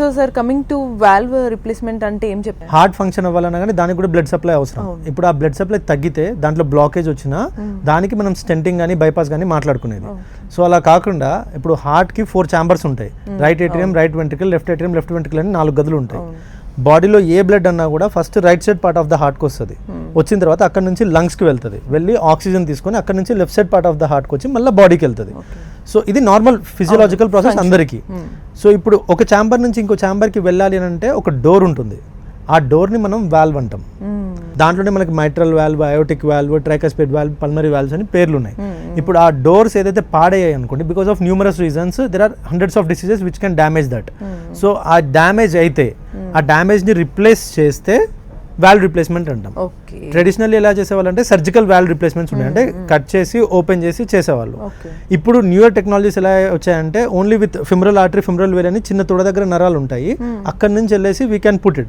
So sir coming to valve replacement అంటే ఏం చెప్పారు? హార్ట్ ఫంక్షన్ అవ్వాలన్నా కానీ దానికి కూడా బ్లడ్ సప్లై అవసరం. ఇప్పుడు ఆ బ్లడ్ సప్లై తగ్గితే దాంట్లో బ్లాకేజ్ వచ్చినా దానికి మనం స్టెంటింగ్ కానీ బైపాస్ కానీ మాట్లాడుకునేది. సో అలా కాకుండా ఇప్పుడు హార్ట్కి ఫోర్ ఛాంబర్స్ ఉంటాయి. Right atrium right ventricle left atrium left ventricle అని నాలుగు గదులు ఉంటాయి. బాడీలో ఏ బ్లడ్ అన్నా కూడా first right side part of the హార్ట్కి వస్తుంది. వచ్చిన తర్వాత అక్కడ నుంచి లంగ్స్కి వెళ్తుంది. వెళ్ళి ఆక్సిజన్ తీసుకొని అక్కడ నుంచి left side part of the హార్ట్కి వచ్చి మళ్ళీ బాడీకి వెళ్తుంది. సో ఇది నార్మల్ ఫిజియలాజికల్ ప్రాసెస్ అందరికీ. సో ఇప్పుడు ఒక ఛాంబర్ నుంచి ఇంకో ఛాంబర్కి వెళ్ళాలి అని అంటే ఒక డోర్ ఉంటుంది. ఆ డోర్ని మనం వాల్వ్ అంటాం. దాంట్లోనే మనకి mitral valve aortic valve tricuspid valve pulmonary valves అని పేర్లు ఉన్నాయి ఇప్పుడు ఆ డోర్స్ ఏదైతే పాడయ్యాయి అనుకోండి because of numerous reasons there are hundreds of diseases which can damage that so ఆ డ్యామేజ్ అయితే ఆ డ్యామేజ్ని రిప్లేస్ చేస్తే వాల్వ్ రిప్లేస్మెంట్ అంటాం. ఓకే. ట్రెడిషనల్లీ ఎలా చేసేవాళ్ళు అంటే సర్జికల్ వాల్వ్ రిప్లేస్మెంట్స్ ఉన్నాయి. అంటే కట్ చేసి ఓపెన్ చేసి చేసేవాళ్ళు. ఇప్పుడు న్యూయర్ టెక్నాలజీస్ ఎలా వచ్చాయంటే only with femoral artery femoral vein అని చిన్న తొడ దగ్గర నరాలు ఉంటాయి. అక్కడ నుంచి వెళ్ళేసి వీ క్యాన్ పుట్ ఇట్